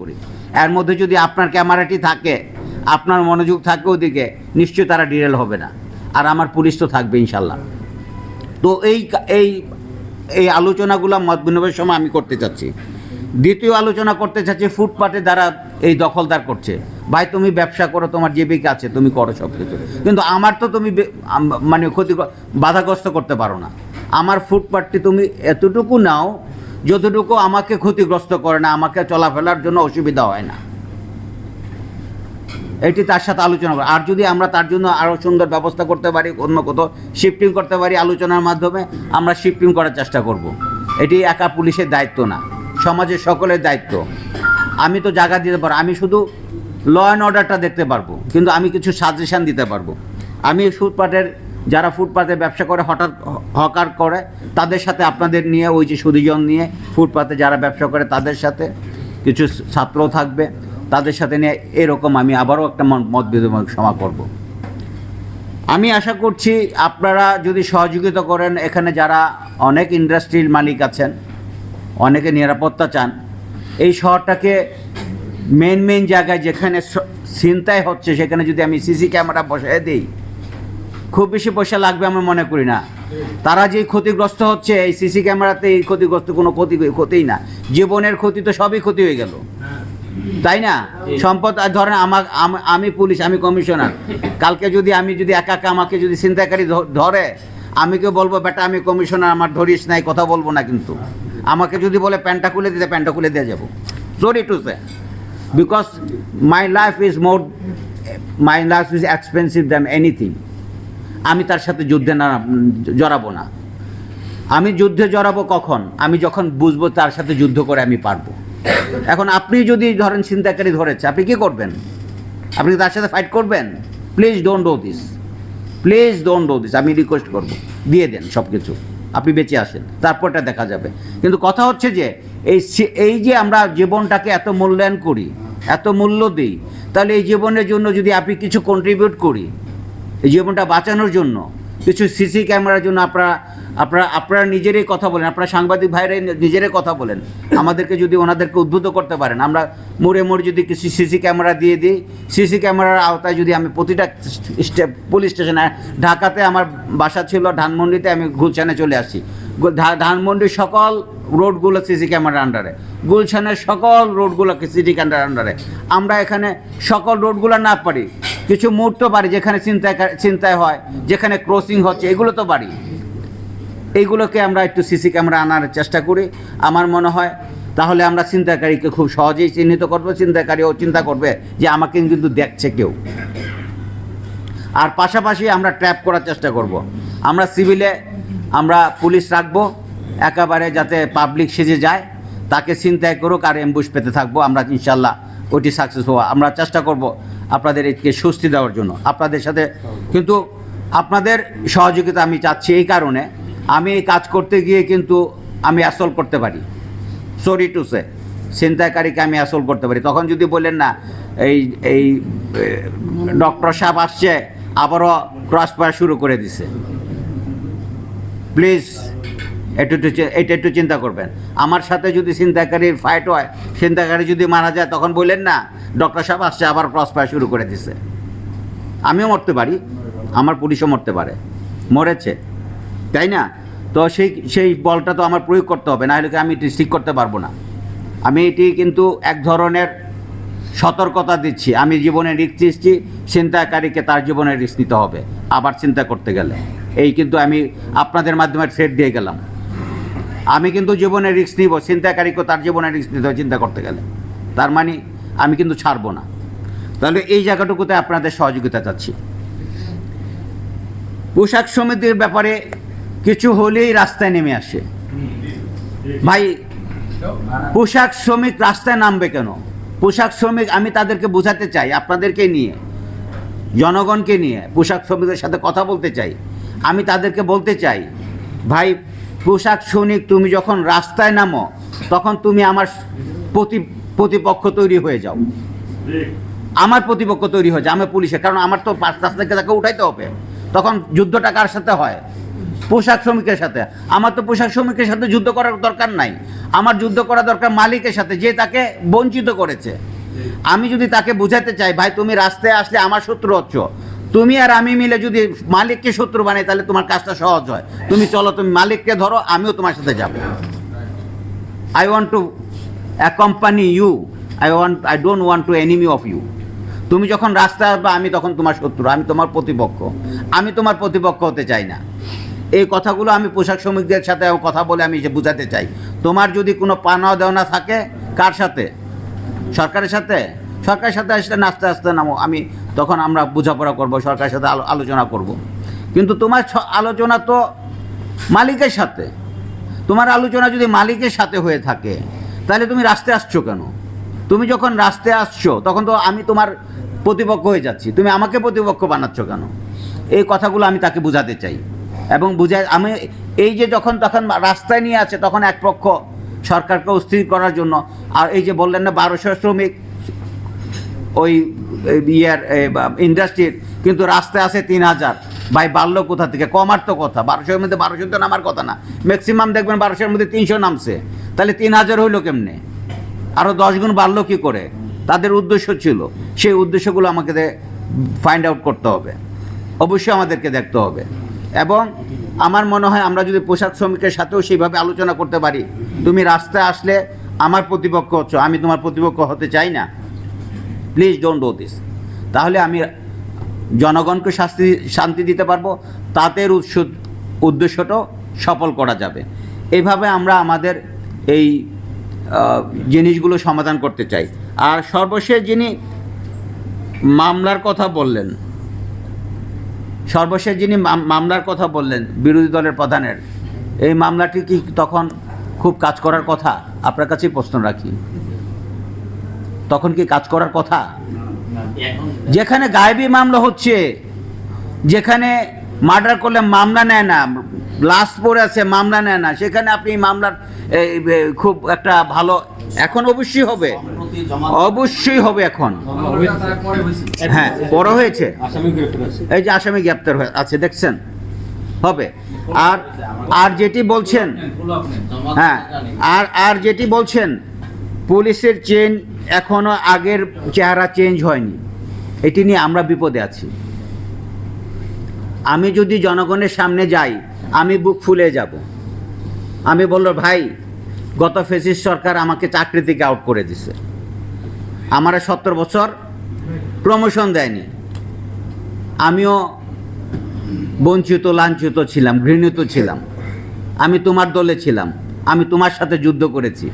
করি। এর মধ্যে যদি আপনার ক্যামেরাটি থাকে, আপনার মনোযোগ থাকে ওদিকে, নিশ্চয়ই তারা ডিরেল হবে না। আর আমার পুলিশ তো থাকবে ইনশাল্লাহ। তো এই এই এই আলোচনাগুলো মত বিনিময়ের সময় আমি করতে চাচ্ছি। দ্বিতীয় আলোচনা করতে চাচ্ছি, ফুটপাতে দ্বারা এই দখলদার করছে। ভাই, তুমি ব্যবসা করো, তোমার যে জীবিকা আছে, তুমি করো সব কিছু কিন্তু আমার তো তুমি মানে ক্ষতি বাধাগ্রস্ত করতে পারো না। আমার ফুটপাথটি তুমি এতটুকু নাও যতটুকু আমাকে ক্ষতিগ্রস্ত করে না, আমাকে চলাফেরার জন্য অসুবিধা হয় না। এটি তার সাথে আলোচনা করা। আর যদি আমরা তার জন্য আরও সুন্দর ব্যবস্থা করতে পারি, অন্য কোথাও শিফটিং করতে পারি আলোচনার মাধ্যমে, আমরা শিফটিং করার চেষ্টা করব। এটি একা পুলিশের দায়িত্ব না, সমাজের সকলের দায়িত্ব। আমি তো জায়গা দিতে পারব, আমি শুধু ল অ্যান্ড অর্ডারটা দেখতে পারব, কিন্তু আমি কিছু সাজেশান দিতে পারব। আমি ফুটপাতের যারা ফুটপাতে ব্যবসা করে, হঠাৎ হকার করে, তাদের সাথে আপনাদের নিয়ে, ওই যে সুদীজন নিয়ে ফুটপাতে যারা ব্যবসা করে, তাদের সাথে কিছু ছাত্র থাকবে, তাদের সাথে নিয়ে এরকম আমি আবারও একটা মত- বিনিময় সভা করব। আমি আশা করছি আপনারা যদি সহযোগিতা করেন, এখানে যারা অনেক ইন্ডাস্ট্রির মালিক আছেন, অনেকে নিরাপত্তা চান, এই শহরটাকে মেন মেন জায়গায় যেখানে ছিনতাই হচ্ছে, সেখানে যদি আমি সিসি ক্যামেরা বসায় দিই খুব বেশি পয়সা লাগবে আমি মনে করি না। তারা যে ক্ষতিগ্রস্ত হচ্ছে এই সিসি ক্যামেরাতে এই ক্ষতিগ্রস্ত কোনো ক্ষতি ক্ষতিই না। জীবনের ক্ষতি তো সবই ক্ষতি হয়ে গেল। তাই না? সম্পদ আর ধরেন আমার আম- আমি পুলিশ আমি কমিশনার। কালকে যদি আমি যদি একা একা আমাকে যদি চিন্তাকারী ধরে আমি কেউ বলব বেটা আমি কমিশনার আমার ধরিস নাই কথা বলব না কিন্তু। আমাকে যদি বলে প্যান্টটা খুলে দিতে প্যান্টটা খুলে দিয়ে যাব। Sorry to say because my life is more my life is expensive than anything আমি তার সাথে যুদ্ধে না, জড়াবো না। আমি যুদ্ধে জড়াবো কখন? আমি যখন বুঝব তার সাথে যুদ্ধ করে আমি পারব। এখন আপনি যদি ধরেন চিন্তাকারী ধরেছে, আপনি কি করবেন? আপনি তার সাথে ফাইট করবেন? Please don't do this please don't do this আমি রিকোয়েস্ট করব। দিয়ে দেন সব কিছু আপনি বেঁচে আসেন। তারপরটা দেখা যাবে। কিন্তু কথা হচ্ছে যে, এই এই যে আমরা জীবনটাকে এত মূল্যায়ন করি, এত মূল্য দিই, তাহলে এই জীবনের জন্য যদি আপনি কিছু কন্ট্রিবিউট করি এই জীবনটা বাঁচানোর জন্য। কিছু সিসি ক্যামেরার জন্য আপনারা আপনারা আপনারা নিজেরাই কথা বলেন, আপনারা সাংবাদিক ভাইরাই নিজেরাই কথা বলেন। আমাদেরকে যদি ওনাদেরকে উদ্বুদ্ধ করতে পারেন, আমরা মোড়ে মোড়ে যদি কিছু সিসি ক্যামেরা দিয়ে দিই, সিসি ক্যামেরার আওতায় যদি আমি প্রতিটা স্টে- পুলিশ স্টেশনে, ঢাকাতে আমার বাসা ছিল, ধানমন্ডিতে আমি গুলশানে চলে আসি ধানমন্ডির সকল রোডগুলো সিসি ক্যামেরার আন্ডারে গুলশানের সকল রোডগুলোকে সিসি ক্যামেরার আন্ডারে আমরা এখানে সকল রোডগুলো না পারি। কিছু মুহূর্ত পারি যেখানে চিন্তায় চিন্তায় হয়, যেখানে ক্রসিং হচ্ছে, এগুলো তো পারি। এইগুলোকে আমরা একটু সিসি ক্যামেরা আনার চেষ্টা করি। আমার মনে হয় তাহলে আমরা চিন্তাকারীকে খুব সহজেই চিহ্নিত করব চিন্তাকারীও চিন্তা করবে যে আমাকে কিন্তু দেখছে কেউ। আর পাশাপাশি আমরা ট্র্যাপ করার চেষ্টা করব। আমরা সিভিলে আমরা পুলিশ রাখব, একেবারে যাতে পাবলিক সেজে যায়, তাকে চিন্তায় করুক আর এম্বুশ পেতে থাকব। আমরা ইনশাল্লাহ ওটি সাকসেস হওয়া। আমরা চেষ্টা করব আপনাদের একে স্বস্তি দেওয়ার জন্য। আপনাদের সাথে কিন্তু আপনাদের সহযোগিতা আমি চাচ্ছি এই কারণে। আমি এই কাজ করতে গিয়ে কিন্তু আমি অ্যাসল করতে পারি। সরি টু সে ছিনতাইকারীকে আমি অ্যাসল করতে পারি। তখন যদি বলেন না, এই এই ডক্টর সাহেব আসছে, আবারও ক্রস শুরু করে দিছে। প্লিজ, একটু একটু এটা একটু চিন্তা করবেন। আমার সাথে যদি চিন্তাকারীর ফাইট হয় চিন্তাকারী যদি মারা যায়, তখন বললেন না ডক্টর সাহেব আসছে, আবার ক্রস পাওয়া শুরু করে দিছে। আমিও মরতে পারি, আমার পুলিশও মরতে পারে। মরেছে, তাই না? তো সেই সেই বলটা তো আমার প্রয়োগ করতে হবে না হলে আমি এটি ঠিক করতে পারব না? আমি এটি কিন্তু এক ধরনের সতর্কতা দিচ্ছি। আমি জীবনে রিস্ক দিচ্ছি চিন্তাকারীকে তার জীবনে রিস্ক নিতে হবে। আবার চিন্তা করতে গেলে। এই কিন্তু আমি আপনাদের মাধ্যমে থ্রেড দিয়ে গেলাম। আমি কিন্তু জীবনে রিস্ক নিব চিন্তাকারীকে তার জীবনে রিস্ক নিতে হবে, চিন্তা করতে গেলে। তার মানে আমি কিন্তু ছাড়বো না। তাহলে এই জায়গাটুকুতে আপনাদের সহযোগিতা চাচ্ছি। পোশাক সমিতির ব্যাপারে কিছু হলেই রাস্তায় নেমে আসে। ভাই, পোশাক শ্রমিক রাস্তায় নামবে কেন? পোশাক শ্রমিক, আমি তাদেরকে বোঝাতে চাই, আপনাদেরকে নিয়ে, জনগণকে নিয়ে পোশাক শ্রমিকের সাথে কথা বলতে চাই। আমি তাদেরকে বলতে চাই, ভাই, পোশাক শ্রমিক তুমি যখন রাস্তায় নামো, তখন তুমি আমার প্রতি, প্রতিপক্ষ তৈরি হয়ে যাও। আমার প্রতিপক্ষ তৈরি হয়ে যায় আমি পুলিশে কারণ আমার তো পাঁচ থেকে তাকে উঠাইতে হবে। তখন যুদ্ধটা কার সাথে হয়? পোশাক শ্রমিকের সাথে। আমার তো পোশাক শ্রমিকের সাথে যুদ্ধ করার দরকার নাই। আমার যুদ্ধ করা দরকার মালিকের সাথে, যে তাকে বঞ্চিত করেছে। আমি যদি তাকে বুঝাতে চাই, ভাই, তুমি রাস্তায় আসলে আমার শত্রু হচ্ছ তুমি আর আমি মিলে যদি মালিককে শত্রু বানাই, তাহলে তোমার কাজটা সহজ হয়। তুমি চলো, তুমি মালিককে ধরো, আমিও তোমার সাথে যাব। I want to accompany you I want I don't want to enemy of you তুমি যখন রাস্তায় আসবে, আমি তখন তোমার শত্রু, আমি তোমার প্রতিপক্ষ। আমি তোমার প্রতিপক্ষ হতে চাই না। এই কথাগুলো আমি পোশাক শ্রমিকদের সাথে কথা বলে আমি যে বোঝাতে চাই। তোমার যদি কোনো পানা দেওয়া থাকে, কার সাথে? সরকারের সাথে? সরকারের সাথে আসলে নাচতে আসতে নামো, আমি তখন আমরা বোঝাপড়া করব, সরকারের সাথে আলো- আলোচনা করব। কিন্তু তোমার আলোচনা তো মালিকের সাথে। তোমার আলোচনা যদি মালিকের সাথে হয়ে থাকে, তাহলে তুমি রাস্তায় আসছো কেন? তুমি যখন রাস্তায় আসছো, তখন তো আমি তোমার প্রতিপক্ষ হয়ে যাচ্ছি। তুমি আমাকে প্রতিপক্ষ বানাচ্ছ কেন? এই কথাগুলো আমি তাকে বোঝাতে চাই। এবং বুঝাই আমি এই যে যখন তখন রাস্তায় নিয়ে আছে, তখন এক পক্ষ সরকারকে অস্থির করার জন্য। আর এই যে বললেন না, বারোশো শ্রমিক ওই ইয়ার ইন্ডাস্ট্রির কিন্তু রাস্তায় আছে তিন হাজার। ভাই, বাড়লো কোথা থেকে? কমার তো কথা। বারোশোর মধ্যে বারোশো তো নামার কথা না। ম্যাক্সিমাম দেখবেন বারোশোর মধ্যে তিনশো নামছে। তাহলে তিন হাজার হইল কেমনে? আরও দশ গুণ বাড়লো কী করে? তাদের উদ্দেশ্য ছিল। সেই উদ্দেশ্যগুলো আমাকে ফাইন্ড আউট করতে হবে। অবশ্যই আমাদেরকে দেখতে হবে। এবং আমার মনে হয় আমরা যদি পোশাক শ্রমিকের সাথেও সেইভাবে আলোচনা করতে পারি, তুমি রাস্তায় আসলে আমার প্রতিপক্ষ হচ্ছ, আমি তোমার প্রতিপক্ষ হতে চাই না। প্লিজ ডোন্ট ডো দিস তাহলে আমি জনগণকে শাস্তি, শান্তি দিতে পারব, তাদের উৎস উদ্দেশ্যটাও সফল করা যাবে। এইভাবে আমরা আমাদের এই জিনিসগুলো সমাধান করতে চাই। আর সর্বশেষ যিনি মামলার কথা বললেন, সর্বশেষ যিনি মামলার কথা বললেন, বিরোধী দলের প্রধানের, এই মামলাটি কি তখন খুব কাজ করার কথা? আপনার কাছেই প্রশ্ন রাখি। তখন কি কাজ করার কথা? যেখানে গায়েবী মামলা হচ্ছে যেখানে মার্ডার করলে মামলা নেয় না লাশ পড়ে আছে মামলা নেয় না সেখানে আপনি মামলার খুব একটা ভালো এখন অবশ্যই হবে। অবশ্যই হবে এখন। হ্যাঁ বড় হয়েছে। এই যে আসামি গ্রেপ্তার হয়ে আছে দেখছেন? হবে। আর আর যেটি বলছেন হ্যাঁ আর আর যেটি বলছেন পুলিশের চেন এখনও আগের চেহারা চেঞ্জ হয়নি। এটি নিয়ে আমরা বিপদে আছি। আমি যদি জনগণের সামনে যাই, আমি বুক ফুলে যাব। আমি বলল, ভাই, গত ফেসিস সরকার আমাকে চাকরি থেকে আউট করে দিছে। আমার সত্তর বছর প্রমোশন দেয়নি। আমিও বঞ্চিত, লাঞ্ছিত ছিলাম, ঘৃণিত ছিলাম। আমি তোমার দলে ছিলাম। আমি তোমার সাথে যুদ্ধ করেছি।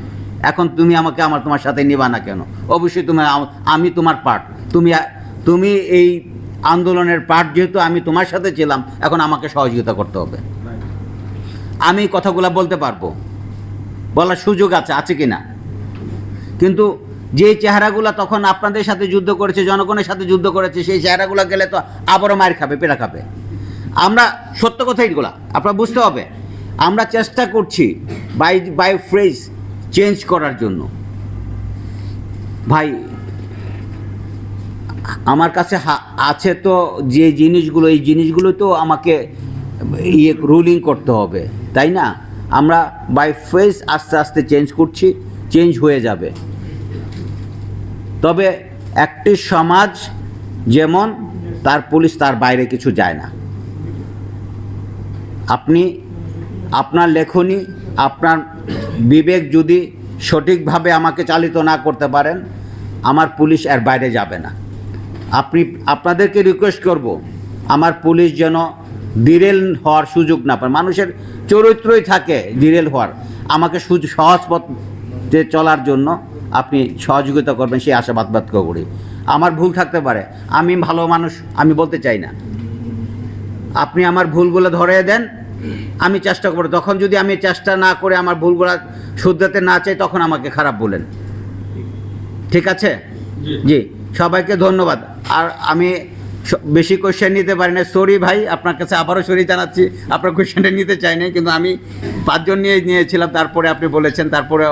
এখন তুমি আমাকে আমার তোমার সাথে নিবা না কেন? অবশ্যই তুমি আমি তোমার পার্ট তুমি তুমি এই আন্দোলনের পার্ট যেহেতু আমি তোমার সাথে ছিলাম, এখন আমাকে সহযোগিতা করতে হবে। আমি কথাগুলো বলতে পারব। বলার সুযোগ আছে আছে কি না কিন্তু যে চেহারাগুলো তখন আপনাদের সাথে যুদ্ধ করেছে, জনগণের সাথে যুদ্ধ করেছে, সেই চেহারাগুলো গেলে তো আবারও মায়ের খাবে পেড়া খাবে। আমরা সত্য কথা এইগুলো, আপনার বুঝতে হবে। আমরা চেষ্টা করছি বাই বাই ফ্রেজ চেঞ্জ করার জন্য। ভাই, আমার কাছে আছে তো যে জিনিসগুলো, এই জিনিসগুলো তো আমাকে ইয়ে রুলিং করতে হবে, তাই না? আমরা বাই ফেস আস্তে আস্তে চেঞ্জ করছি চেঞ্জ হয়ে যাবে। তবে একটি সমাজ যেমন তার পুলিশ তার বাইরে কিছু যায় না। আপনি, আপনার লেখনী, আপনার বিবেক যদি সঠিকভাবে আমাকে চালিত না করতে পারেন, আমার পুলিশ এর বাইরে যাবে না। আপনি, আপনাদেরকে রিকোয়েস্ট করব, আমার পুলিশ যেন দিরেল হওয়ার সুযোগ না পায়। মানুষের চরিত্রই থাকে দিরেল হওয়ার। আমাকে সহজ পথে চলার জন্য আপনি সহযোগিতা করবেন সেই আশাবাদ ব্যক্ত করি। আমার ভুল থাকতে পারে। আমি ভালো মানুষ, আমি বলতে চাই না। আপনি আমার ভুলগুলো ধরে দেন আমি চেষ্টা করব। তখন যদি আমি চেষ্টা না করে আমার ভুলগুলো শুধরাতে না চাই তখন আমাকে খারাপ বলেন। ঠিক আছে? জি। সবাইকে ধন্যবাদ। আর আমি বেশি কোয়েশ্চেন নিতে পারি না। সরি ভাই আপনার কাছে আবারও সরি জানাচ্ছি। আপনার কোয়েশ্চেনটা নিতে চাই চাইনি কিন্তু আমি পাঁচজন নিয়ে নিয়েছিলাম। তারপরে আপনি বলেছেন তারপরে